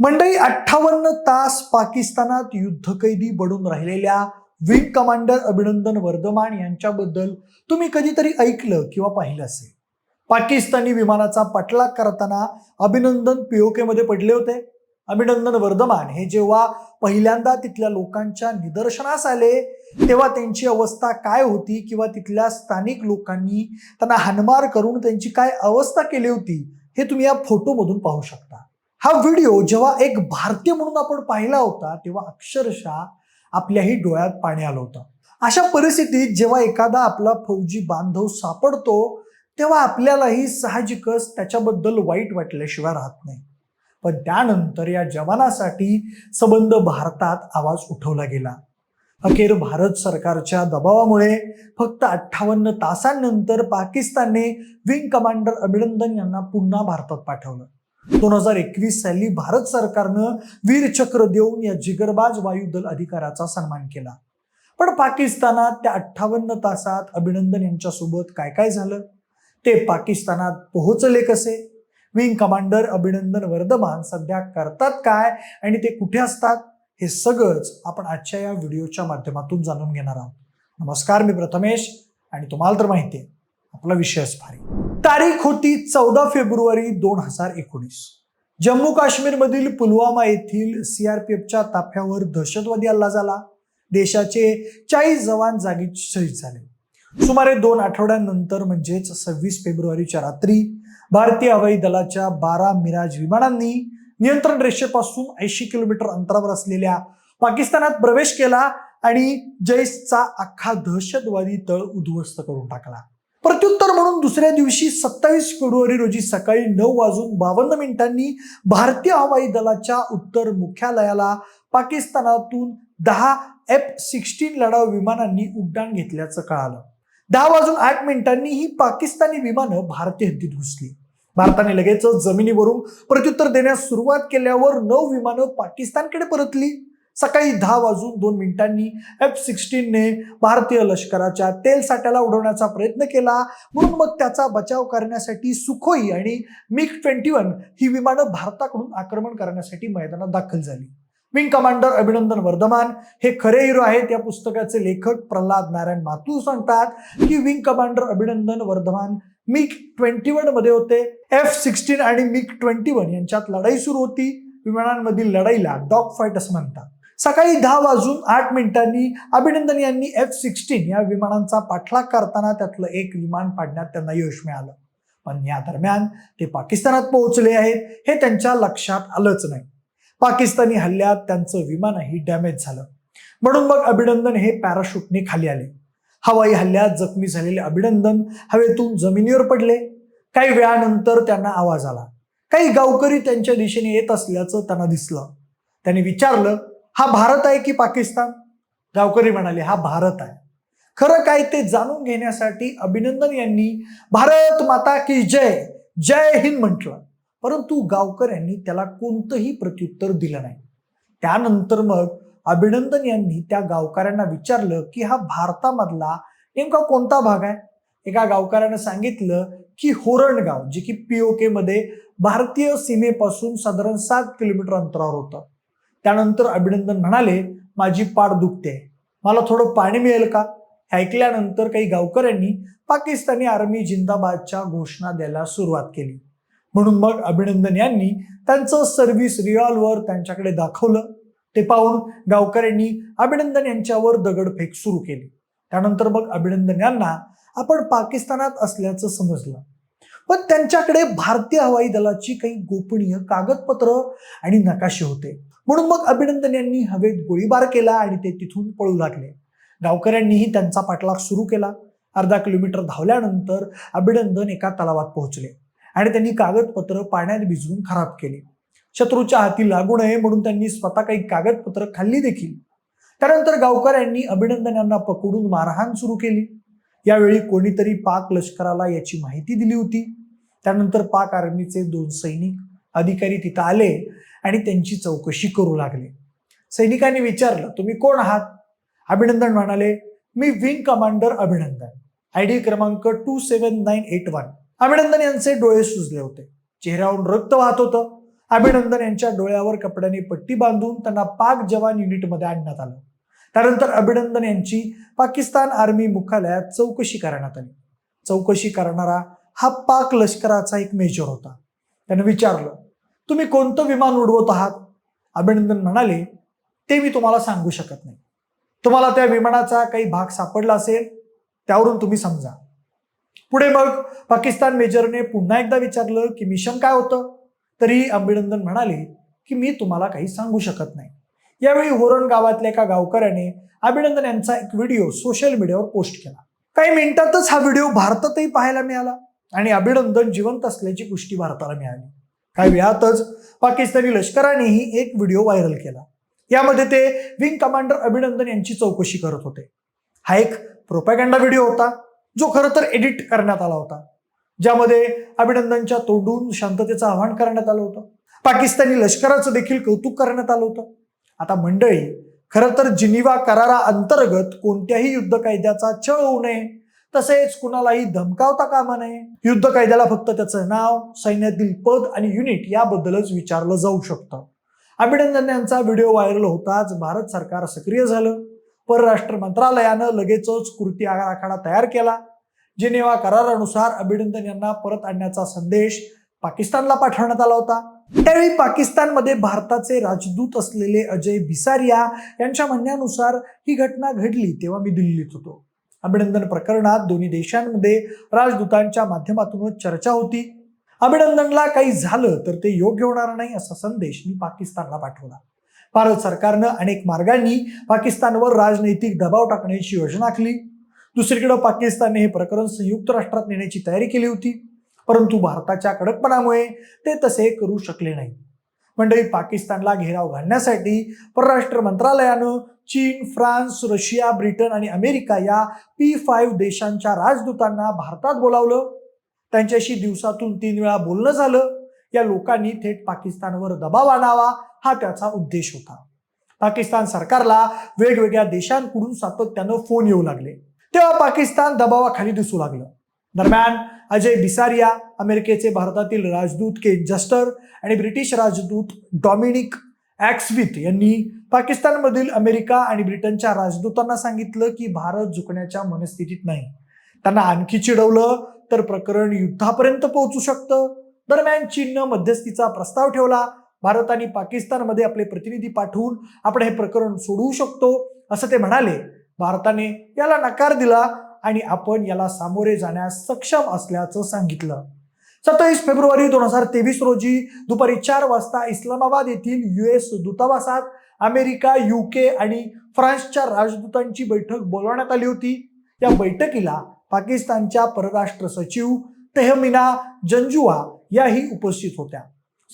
मंडळी अठ्ठावन्न तास पाकिस्तानात युद्धकैदी बडून राहिलेल्या विंग कमांडर अभिनंदन वर्धमान यांच्याबद्दल तुम्ही कधीतरी ऐकलं किंवा पाहिलं असेल. पाकिस्तानी विमानाचा पाठलाग करताना अभिनंदन पीओकेमध्ये पडले होते. अभिनंदन वर्धमान हे जेव्हा पहिल्यांदा तिथल्या लोकांच्या निदर्शनास आले तेव्हा त्यांची अवस्था काय होती किंवा तिथल्या स्थानिक लोकांनी त्यांना हानमार करून त्यांची काय अवस्था केली होती हे तुम्ही या फोटोमधून पाहू शकता. हा व्हिडिओ जेव्हा एक भारतीय म्हणून आपण पाहिला होता तेव्हा अक्षरशः आपल्याही डोळ्यात पाणी आलं होतं. अशा परिस्थितीत जेव्हा एखादा आपला फौजी बांधव सापडतो तेव्हा आपल्यालाही साहजिकच त्याच्याबद्दल वाईट वाटल्याशिवाय राहत नाही. पण त्यानंतर या जवानासाठी संबंध भारतात आवाज उठवला गेला. अखेर भारत सरकारच्या दबावामुळे फक्त अठ्ठावन्न तासांनंतर पाकिस्तानने विंग कमांडर अभिनंदन यांना पुन्हा भारतात पाठवलं. दोन हजार एकवीस साली भारत सरकारनं वीरचक्र देऊन या जिगरबाज वायुदल अधिकाऱ्याचा सन्मान केला. पण पाकिस्तानात त्या अठ्ठावन्न तासात अभिनंदन यांच्यासोबत काय काय झालं? ते पाकिस्तानात पोहोचले कसे? विंग कमांडर अभिनंदन वर्धमान सध्या करतात काय आणि ते कुठे असतात? हे सगळंच आपण आजच्या या व्हिडिओच्या माध्यमातून जाणून घेणार आहोत. नमस्कार मी प्रथमेश आणि तुम्हाला तर माहिती आहे आपला विषयच भारी. तारीख होती चौदा फेब्रुवारी दोन हजार एकोणीस. जम्मू काश्मीरमधील पुलवामा येथील सीआरपीएफच्या ताफ्यावर दहशतवादी हल्ला झाला. देशाचे चाळीस जवान जागी शहीद झाले. सुमारे दोन आठवड्यानंतर म्हणजेच सव्वीस फेब्रुवारीच्या रात्री भारतीय हवाई दलाच्या बारा मिराज विमानांनी नियंत्रण रेषेपासून ऐंशी किलोमीटर अंतरावर असलेल्या पाकिस्तानात प्रवेश केला आणि जैसचा अख्खा दहशतवादी तळ उद्ध्वस्त करून टाकला. उत्तर म्हणून दुसऱ्या दिवशी सत्तावीस फेब्रुवारी रोजी सकाळी नऊ वाजून बावन्न मिनिटांनी भारतीय हवाई दलाच्या उत्तर मुख्यालयाला पाकिस्तानातून दहा एफ सिक्स्टीन लढाऊ विमानांनी उड्डाण घेतल्याचं कळालं. दहा वाजून आठ मिनिटांनी ही पाकिस्तानी विमानं भारतीय हद्दीत घुसली. भारताने लगेचच जमिनीवरून प्रत्युत्तर देण्यास सुरुवात केल्यावर नऊ विमानं पाकिस्तानकडे परतली. सकाळी दहा वाजून दोन मिनिटांनी एफ सिक्स्टीनने भारतीय लष्कराच्या तेल साठ्याला उडवण्याचा प्रयत्न केला. म्हणून मग त्याचा बचाव करण्यासाठी सुखोई आणि मिग ट्वेंटी वन ही विमानं भारताकडून आक्रमण करण्यासाठी मैदानात दाखल झाली. विंग कमांडर अभिनंदन वर्धमान हे खरे हिरो आहेत. या पुस्तकाचे लेखक प्रल्हाद नारायण मातू सांगतात की wing commander Abhinandan Varthaman MiG twenty वनमध्ये होते. एफ सिक्स्टीन आणि मिग ट्वेंटी वन यांच्यात लढाई सुरू होती. विमानांमधील लढाईला डॉग फाईट असं म्हणतात. सकाळी दहा वाजून आठ मिनिटांनी अभिनंदन यांनी एफ सिक्स्टीन या विमानांचा पाठलाग करताना त्यातलं एक विमान पाडण्यात त्यांना यश मिळालं. पण या दरम्यान ते पाकिस्तानात पोहोचले आहेत हे त्यांच्या लक्षात आलंच नाही. पाकिस्तानी हल्ल्यात त्यांचं विमानही डॅमेज झालं. म्हणून मग अभिनंदन हे पॅराशूटने खाली आले. हवाई हल्ल्यात जखमी झालेले अभिनंदन हवेतून जमिनीवर पडले. काही वेळानंतर त्यांना आवाज आला. काही गावकरी त्यांच्या दिशेने येत असल्याचं त्यांना दिसलं. त्यांनी विचारलं हा भारत आहे की पाकिस्तान? गावकरी म्हणाले हा भारत आहे. खरं काय ते जाणून घेण्यासाठी अभिनंदन यांनी भारत माता की जय जय हिंद म्हटलं. परंतु गावकर यांनी त्याला कोणतंही प्रत्युत्तर दिलं नाही. त्यानंतर मग अभिनंदन यांनी त्या गावकऱ्यांना विचारलं की हा भारतामधला नेमका कोणता भाग आहे? एका गावकऱ्यानं सांगितलं की होरणगाव जे की पीओके मध्ये भारतीय सीमेपासून साधारण सात किलोमीटर अंतरावर होतं. त्यानंतर अभिनंदन म्हणाले माझी पाठ दुखते. मला थोडं पाणी मिळेल का? ऐकल्यानंतर काही गावकऱ्यांनी पाकिस्तानी आर्मी जिंदाबादच्या घोषणा द्यायला सुरुवात केली. म्हणून मग अभिनंदन यांनी त्यांचं सर्व्हिस रिव्हॉल्वर त्यांच्याकडे दाखवलं. ते पाहून गावकऱ्यांनी अभिनंदन यांच्यावर दगडफेक सुरू केली. त्यानंतर मग अभिनंदन यांना आपण पाकिस्तानात असल्याचं समजलं. पण त्यांच्याकडे भारतीय हवाई दलाची काही गोपनीय कागदपत्र आणि नकाशे होते. म्हणून मग अभिनंदन यांनी हवेत गोळीबार केला आणि ते तिथून पळू लागले. गावकऱ्यांनीही त्यांचा पाठलाग सुरू केला. अर्धा किलोमीटर धावल्यानंतर अभिनंदन एका तलावात पोहोचले आणि त्यांनी कागदपत्र पाण्यात भिजवून खराब केली. शत्रूच्या हाती लागू नये म्हणून त्यांनी स्वतः काही कागदपत्र खाल्ली देखील. त्यानंतर गावकऱ्यांनी अभिनंदन यांना पकडून मारहाण सुरू केली. यावेळी कोणीतरी पाक लष्कराला याची माहिती दिली होती. त्यानंतर पाक आर्मीचे दोन सैनिक अधिकारी तिथं आले आणि त्यांची चौकशी करू लागले. सैनिकांनी विचारलं तुम्ही कोण आहात? अभिनंदन म्हणाले मी wing commander Abhinandan. I D क्रमांक two seven nine eight one. Abhinandan यांचे डोळे सुजले होते. चेहऱ्यावरून रक्त वाहत होतं. अभिनंदन यांच्या डोळ्यावर कपड्याने पट्टी बांधून त्यांना पाक जवान युनिटमध्ये आणण्यात आलं. त्यानंतर अभिनंदन यांची पाकिस्तान आर्मी मुख्यालयात चौकशी करण्यात आली. चौकशी करणारा हा पाक लष्कराचा एक मेजर होता. त्यानं विचारलं तुम्ही कोणतं विमान उडवत आहात? अभिनंदन म्हणाले ते मी तुम्हाला सांगू शकत नाही. तुम्हाला त्या विमानाचा काही भाग सापडला असेल त्यावरून तुम्ही समजा. पुढे मग पाकिस्तान मेजरने पुन्हा एकदा विचारलं की मिशन काय होतं? तरी अभिनंदन म्हणाले की मी तुम्हाला काही सांगू शकत नाही. यावेळी होरण गावातल्या एका गावकऱ्याने अभिनंदन यांचा एक व्हिडिओ सोशल मीडियावर पोस्ट केला. काही मिनिटातच हा व्हिडिओ भारतातही पाहायला मिळाला आणि अभिनंदन जिवंत असल्याची पुष्टी भारताला मिळाली. काही वेळातच पाकिस्तानी लष्करानेही एक व्हिडिओ व्हायरल केला. यामध्ये ते विंग कमांडर अभिनंदन यांची चौकशी करत होते. हा एक प्रोपॅगंडा व्हिडिओ होता जो खरं तर एडिट करण्यात आला होता. ज्यामध्ये अभिनंदनच्या तोंडून शांततेचं आवाहन करण्यात आलं होतं. पाकिस्तानी लष्कराचं देखील कौतुक करण्यात आलं होतं. आता मंडळी खरं तर जिनिवा करारा अंतर्गत कोणत्याही युद्ध कायद्याचा छळ होऊ नये तसेच कुणालाही धमकावता कामा नये. युद्ध कायद्याला फक्त त्याचं नाव सैन्यातील पद आणि युनिट याबद्दलच विचारलं जाऊ शकतं. अभिनंदन यांचा व्हिडिओ व्हायरल होताच भारत सरकार सक्रिय झालं. परराष्ट्र मंत्रालयानं लगेचच कृती आराखडा तयार केला. जिनेवा करारानुसार अभिनंदन यांना परत आणण्याचा संदेश पाकिस्तानला पाठवण्यात आला होता. त्यावेळी पाकिस्तानमध्ये भारताचे राजदूत असलेले अजय बिसारिया यांच्या म्हणण्यानुसार ही घटना घडली तेव्हा मी दिल्लीत होतो. अभिनंदन प्रकरणात दोन्ही देशांमध्ये राजदूतांच्या माध्यमातूनच चर्चा होती. अभिनंदनला काही झालं तर ते योग्य होणार नाही असा संदेश मी पाकिस्तानला पाठवला. भारत सरकारनं अनेक मार्गांनी पाकिस्तानवर राजनैतिक दबाव टाकण्याची योजना आखली. दुसरीकडे पाकिस्तानने हे प्रकरण संयुक्त राष्ट्रात नेण्याची तयारी केली होती. परंतु भारताच्या कडकपणामुळे ते तसे करू शकले नाही. मंडळी पाकिस्तानला घेराव घालण्यासाठी परराष्ट्र मंत्रालयानं चीन फ्रान्स रशिया ब्रिटन आणि अमेरिका या पी फाईव्ह देशांच्या राजदूतांना भारतात बोलावलं. त्यांच्याशी दिवसातून तीन वेळा बोलणं झालं. या लोकांनी थेट पाकिस्तानवर दबाव आणावा हा त्याचा उद्देश होता. पाकिस्तान सरकारला वेगवेगळ्या देशांकडून सातत्यानं फोन येऊ लागले. तेव्हा पाकिस्तान दबावाखाली दिसू लागलं. दरम्यान अजय बिसारिया अमेरिकेचे भारतातील राजदूत के जस्टर आणि ब्रिटिश राजदूत डॉमिनिक ॲक्सविथ यांनी पाकिस्तानमधील अमेरिका आणि ब्रिटनच्या राजदूतांना सांगितलं की भारत झुकण्याच्या मनस्थितीत नाही. त्यांना आणखी चिडवलं तर प्रकरण युद्धापर्यंत पोहोचू शकतं. दरम्यान चीननं मध्यस्थीचा प्रस्ताव ठेवला. भारत आणि पाकिस्तानमध्ये आपले प्रतिनिधी पाठवून आपण हे प्रकरण सोडवू शकतो असं ते म्हणाले. भारताने याला नकार दिला आणि आपण याला सामोरे जाण्यास सक्षम असल्याचं सांगितलं. सत्तावीस फेब्रुवारी दोन हजार तेवीस रोजी दुपारी चार वाजता इस्लामाबाद येथील युएस दूतावासात अमेरिका युके आणि फ्रान्सच्या राजदूतांची बैठक बोलवण्यात आली होती. या बैठकीला पाकिस्तानच्या परराष्ट्र सचिव तेहमिना जंजुआ याही उपस्थित होत्या.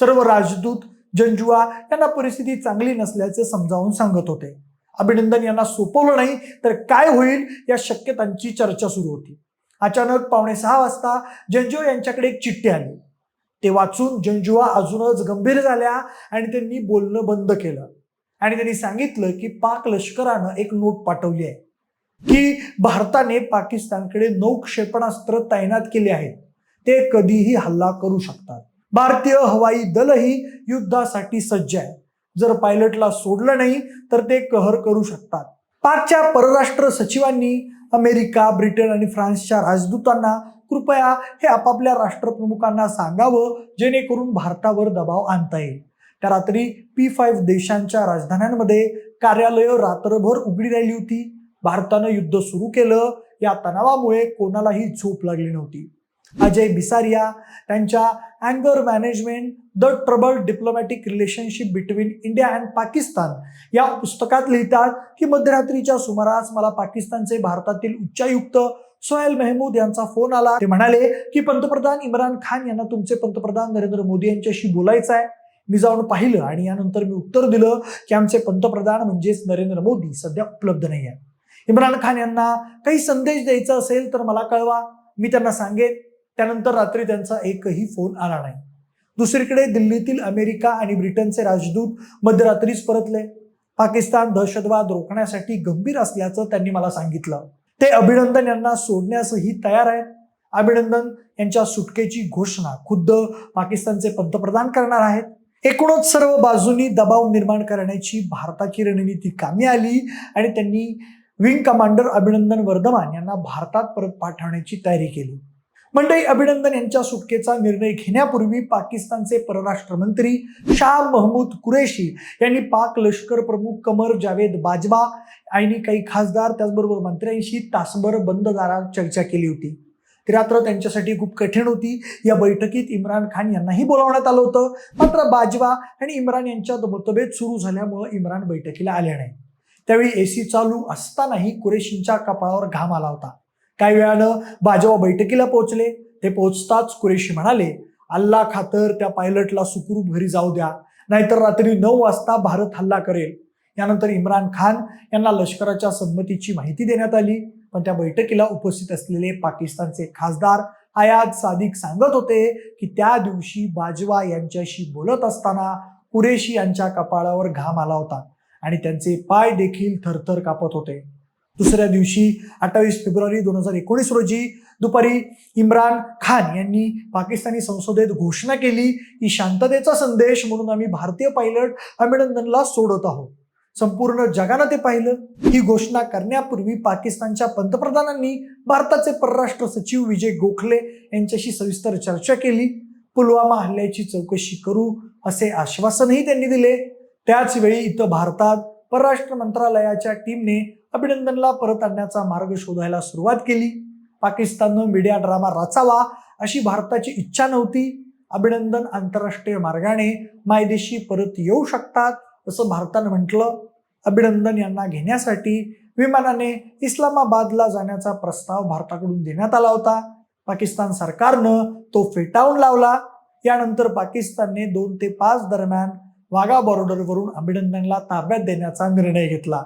सर्व राजदूत जंजुआ यांना परिस्थिती चांगली नसल्याचे समजावून सांगत होते. अभिनंदन यांना सोपवलं नाही तर काय होईल या शक्यतांची चर्चा सुरू होती. अचानक पावणे सहा वाजता जंजुआ यांच्याकडे एक चिठ्ठी आली. ते वाचून जंजुआ अजूनच गंभीर झाल्या आणि त्यांनी बोलणं बंद केलं. आणि त्यांनी सांगितलं की पाक लष्करानं एक नोट पाठवली आहे. की भारताने पाकिस्तानकडे नऊ क्षेपणास्त्र तैनात केले आहेत. ते कधीही हल्ला करू शकतात. भारतीय हवाई दलही युद्धासाठी सज्ज आहे. जर पायलटला सोडलं नाही तर ते कहर करू शकतात. पाकच्या परराष्ट्र सचिवांनी अमेरिका ब्रिटन आणि फ्रान्सच्या राजदूतांना कृपया हे आपापल्या राष्ट्रप्रमुखांना सांगावं जेणेकरून भारतावर दबाव आणता येईल. त्या रात्री पी फाईव्ह देशांच्या राजधान्यांमध्ये कार्यालयं रात्रभर उघडी राहिली होती. भारतानं युद्ध सुरू केलं. या तणावामुळे कोणालाही झोप लागली नव्हती. अजय बिसारिया त्यांच्या अँगर management the trouble diplomatic relationship between India and Pakistan या पुस्तकात लिहितात की मध्यरात्रीच्या सुमारास मला पाकिस्तानचे भारतातील उच्चायुक्त सोहेल मेहमूद यांचा फोन आला. ते म्हणाले की पंतप्रधान इम्रान खान यांना तुमचे पंतप्रधान नरेंद्र मोदी यांच्याशी बोलायचं आहे. मी जाऊन पाहिलं आणि यानंतर मी उत्तर दिलं की आमचे पंतप्रधान म्हणजेच नरेंद्र मोदी सध्या उपलब्ध नाही आहे इम्रान खान यांना काही संदेश द्यायचा असेल तर मला कळवा. मी त्यांना सांगेन. त्यानंतर रात्री त्यांचा एकही फोन आला नाही. दुसरीकडे दिल्लीतील अमेरिका आणि ब्रिटनचे राजदूत मध्यरात्रीच परतले. पाकिस्तान दहशतवाद रोखण्यासाठी गंभीर असल्याचं त्यांनी मला सांगितलं. ते अभिनंदन यांना सोडण्यासही तयार आहेत. अभिनंदन यांच्या सुटकेची घोषणा खुद्द पाकिस्तानचे पंतप्रधान करणार आहेत. एकूणच सर्व बाजूनी दबाव निर्माण करण्याची भारताची रणनीती कामी आली आणि त्यांनी विंग कमांडर अभिनंदन वर्धमान यांना भारतात परत पाठवण्याची तयारी केली. मंडळी अभिनंदन यांच्या सुटकेचा निर्णय घेण्यापूर्वी पाकिस्तानचे परराष्ट्र मंत्री शाह महमूद कुरेशी यांनी पाक लष्कर प्रमुख कमर जावेद बाजवा आणि काही खासदार त्याचबरोबर मंत्र्यांशी तासभर बंद दारात चर्चा केली होती. ती रात्र त्यांच्यासाठी खूप कठीण होती. या बैठकीत इम्रान खान यांनाही बोलावण्यात आलं होतं. मात्र बाजवा आणि इम्रान यांच्यात मतभेद सुरू झाल्यामुळं इम्रान बैठकीला आले नाही त्यावेळी एसी चालू असतानाही कुरेशींच्या कपाळावर घाम आला होता. काही वेळानं बाजवा बैठकीला पोहोचले? ते पोहोचताच कुरेशी म्हणाले अल्ला खातर त्या पायलटला सुखरूप घरी जाऊ द्या नाहीतर रात्री नऊ वाजता भारत हल्ला करेल. यानंतर इम्रान खान यांना लष्कराच्या संमतीची माहिती देण्यात आली. पण त्या बैठकीला उपस्थित असलेले पाकिस्तानचे खासदार आयाद सादिक सांगत होते की त्या दिवशी बाजवा यांच्याशी बोलत असताना कुरेशी यांच्या कपाळावर घाम आला होता आणि त्यांचे पाय देखील थरथर कापत होते. दुसऱ्या दिवशी अठ्ठावीस फेब्रुवारी दोन हजार एकोणीस रोजी दुपारी इम्रान खान यांनी पाकिस्तानी संसदेत घोषणा केली की शांततेचा संदेश म्हणून आम्ही भारतीय पायलट अभिनंदनला सोडत आहोत. संपूर्ण जगानं ते पाहिलं. ही घोषणा करण्यापूर्वी पाकिस्तानच्या पंतप्रधानांनी भारताचे परराष्ट्र सचिव विजय गोखले यांच्याशी सविस्तर चर्चा केली. पुलवामा हल्ल्याची चौकशी करू असे आश्वासनही त्यांनी दिले. त्याचवेळी इथं भारतात परराष्ट्र मंत्रालयाच्या टीमने अभिनंदनला परत आणण्याचा मार्ग शोधायला सुरुवात केली. पाकिस्ताननं मीडिया ड्रामा रचावा अशी भारताची इच्छा नव्हती. अभिनंदन आंतरराष्ट्रीय मार्गाने मायदेशी परत येऊ शकतात असं भारतानं म्हटलं. अभिनंदन यांना घेण्यासाठी विमानाने इस्लामाबादला जाण्याचा प्रस्ताव भारताकडून देण्यात आला होता. पाकिस्तान सरकारनं तो फेटाळून लावला. यानंतर पाकिस्तानने दोन ते पाच दरम्यान वाघा बॉर्डरवरून अभिनंदनला ताब्यात देण्याचा निर्णय घेतला.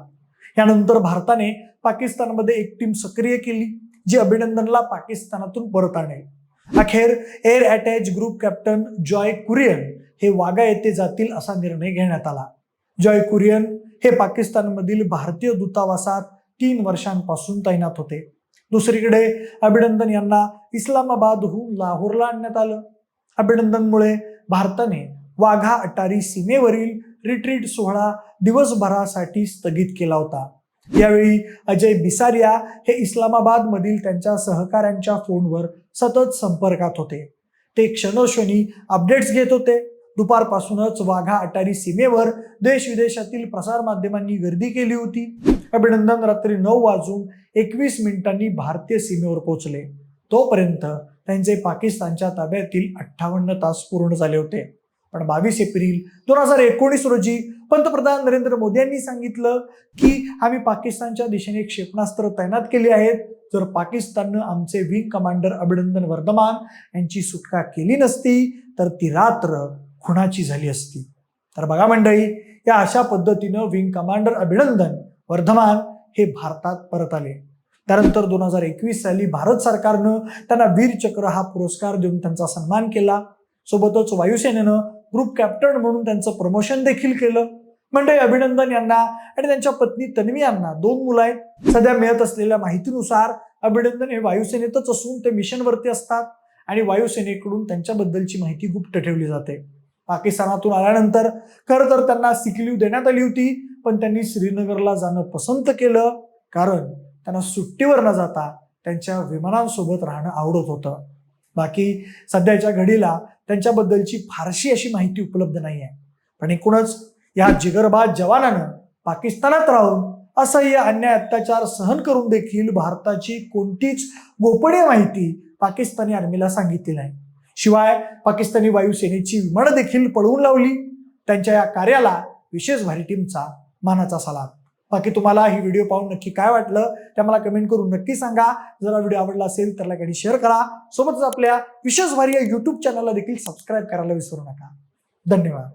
यानंतर भारताने पाकिस्तानमध्ये एक टीम सक्रिय केली जी अभिनंदनला पाकिस्तानातून परत आणेल. अखेर air attache group captain Joy Kurian हे वाघा येथे जातील असा निर्णय घेण्यात आला. जॉय कुरियन हे पाकिस्तानमधील भारतीय दूतावासात तीन वर्षांपासून तैनात होते. दुसरीकडे अभिनंदन यांना इस्लामाबादहून लाहोरला आणण्यात आलं. अभिनंदनमुळे भारताने वाघा अटारी सीमेवरील रिट्रीट सोहळा दिवसभरासाठी स्थगित केला होता. यावेळी अजय बिसारिया हे इस्लामाबादमधील त्यांच्या सहकाऱ्यांच्या फोनवर सतत संपर्कात होते. ते क्षणोक्षणी अपडेट्स घेत होते. दुपारपासूनच वाघा अटारी सीमेवर देश विदेशातील प्रसारमाध्यमांनी गर्दी केली होती. अभिनंदन रात्री नऊ वाजून एकवीस मिनिटांनी भारतीय सीमेवर पोहोचले. तोपर्यंत त्यांचे पाकिस्तानच्या ताब्यातील अठ्ठावन्न तास पूर्ण झाले होते. पण बावीस एप्रिल दोन हजार एकोणीस रोजी पंतप्रधान नरेंद्र मोदी यांनी सांगितलं की आम्ही पाकिस्तानच्या दिशेने क्षेपणास्त्र तैनात केली आहेत. जर पाकिस्ताननं आमचे विंग कमांडर अभिनंदन वर्धमान यांची सुटका केली नसती तर ती रात्र खुणाची झाली असती. तर बघा मंडळी या अशा पद्धतीनं विंग कमांडर अभिनंदन वर्धमान हे भारतात परत आले. त्यानंतर दोन हजार एकवीस साली भारत सरकारनं त्यांना वीर चक्र हा पुरस्कार देऊन त्यांचा सन्मान केला. सोबतच वायुसेनेनं ग्रुप कॅप्टन म्हणून त्यांचं प्रमोशन देखील केलं. म्हणजे अभिनंदन यांना आणि त्यांच्या पत्नी तन्वी यांना. दोन मुलं आहेत. सध्या मिळत असलेल्या माहितीनुसार अभिनंदन हे वायुसेनेतच असून ते मिशनवरती असतात आणि वायुसेनेकडून त्यांच्याबद्दलची माहिती गुप्त ठेवली जाते. पाकिस्तानातून आल्यानंतर खरं तर त्यांना सिकलीव देण्यात आली होती पण त्यांनी श्रीनगरला जाणं पसंत केलं कारण त्यांना सुट्टीवर न जाता त्यांच्या विमानांसोबत राहणं आवडत होतं. बाकी सध्याच्या घडीला त्यांच्याबद्दलची फारशी अशी माहिती उपलब्ध नाही आहे. पण एकूणच या जिगरबाज जवानानं पाकिस्तानात राहून असह्य अन्याय अत्याचार सहन करून देखील भारताची कोणतीच गोपनीय माहिती पाकिस्तानी आर्मीला सांगितली नाही. शिवाय पाकिस्तानी वायुसेनेची विमानं देखील पळवून लावली. त्यांच्या या कार्याला विशेष भारी टीमचा मानाचा सलाम. बाकी तुम्हाला ही व्हिडिओ पाहून नक्की काय वाटलं ते मला कमेंट करून नक्की सांगा. जर व्हिडिओ आवडला असेल तर लाईक आणि शेअर करा. सोबतच आपल्या विशेष भारी या युट्यूब चॅनलला देखील सबस्क्राईब करायला विसरू नका. धन्यवाद.